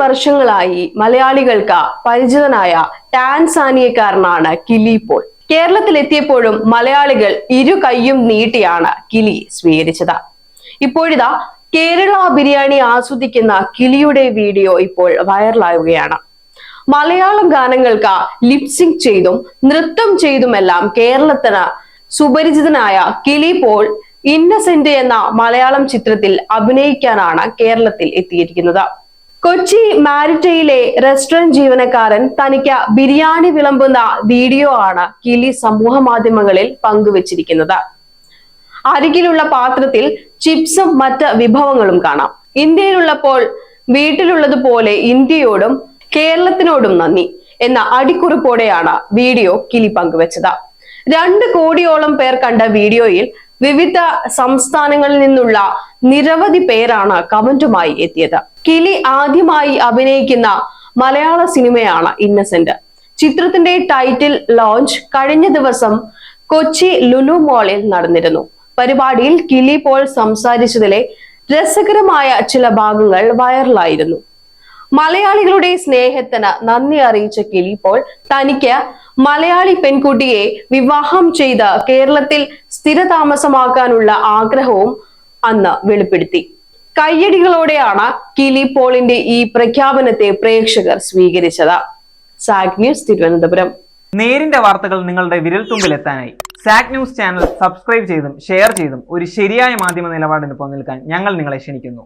വർഷങ്ങളായി മലയാളികൾക്ക് പരിചിതനായ ടാൻസാനിയക്കാരനാണ് കിലി പോൾ. കേരളത്തിലെത്തിയപ്പോഴും മലയാളികൾ ഇരു കൈയും നീട്ടിയാണ് കിലി സ്വീകരിച്ചത്. ഇപ്പോഴിതാ കേരള ബിരിയാണി ആസ്വദിക്കുന്ന കിളിയുടെ വീഡിയോ ഇപ്പോൾ വൈറലാവുകയാണ്. മലയാളം ഗാനങ്ങൾക്ക് ലിപ്സിംഗ് ചെയ്തും നൃത്തം ചെയ്തുമെല്ലാം കേരളത്തിന് സുപരിചിതനായ കിളി പോൾ ഇന്നസെന്റ് എന്ന മലയാളം ചിത്രത്തിൽ അഭിനയിക്കാനാണ് കേരളത്തിൽ എത്തിയിരിക്കുന്നത്. കൊച്ചി മാരിറ്റയിലെ റെസ്റ്റോറന്റ് ജീവനക്കാരൻ തനിക്ക് ബിരിയാണി വിളമ്പുന്ന വീഡിയോ ആണ് കിളി സമൂഹ മാധ്യമങ്ങളിൽ പങ്കുവച്ചിരിക്കുന്നത്. അരികിലുള്ള പാത്രത്തിൽ ചിപ്സും മറ്റ് വിഭവങ്ങളും കാണാം. ഇന്ത്യയിലുള്ളപ്പോൾ വീട്ടിലുള്ളതുപോലെ ഇന്ത്യയോടും കേരളത്തിനോടും നന്ദി എന്ന അടിക്കുറിപ്പോടെയാണ് വീഡിയോ കിലി പങ്കുവച്ചത്. രണ്ട് കോടിയോളം പേർ കണ്ട വീഡിയോയിൽ വിവിധ സംസ്ഥാനങ്ങളിൽ നിന്നുള്ള നിരവധി പേരാണ് കമന്റുമായി എത്തിയത്. കിലി ആദ്യമായി അഭിനയിക്കുന്ന മലയാള സിനിമയാണ് ഇന്നസെന്റ് ചിത്രത്തിന്റെ ടൈറ്റിൽ ലോഞ്ച് കഴിഞ്ഞ ദിവസം കൊച്ചി ലുലു മോളിൽ നടന്നിരുന്നു. പരിപാടിയിൽ കിലി പോൾ സംസാരിച്ചതിലെ രസകരമായ ചില ഭാഗങ്ങൾ വൈറലായിരുന്നു മലയാളികളുടെ സ്നേഹത്തിന് നന്ദി അറിയിച്ച കിലി പോൾ തനിക്ക് മലയാളി പെൺകുട്ടിയെ വിവാഹം ചെയ്ത് കേരളത്തിൽ സ്ഥിരതാമസമാക്കാനുള്ള ആഗ്രഹവും അന്ന് വെളിപ്പെടുത്തി. കയ്യടികളോടെയാണ് കിലി പോളിന്റെ ഈ പ്രഖ്യാപനത്തെ പ്രേക്ഷകർ സ്വീകരിച്ചത്. സാഗ് ന്യൂസ് തിരുവനന്തപുരം. നേരിന്റെ വാർത്തകൾ നിങ്ങളുടെ വിരൽത്തുമ്പിലെത്താനായി. സാക് ന്യൂസ് ചാനൽ സബ്സ്ക്രൈബ് ചെയ്തും ഷെയർ ചെയ്തും ഒരു ശരിയായ മാധ്യമ നിലപാടിന് പോകാൻ ഞങ്ങൾ നിങ്ങളെ ക്ഷണിക്കുന്നു.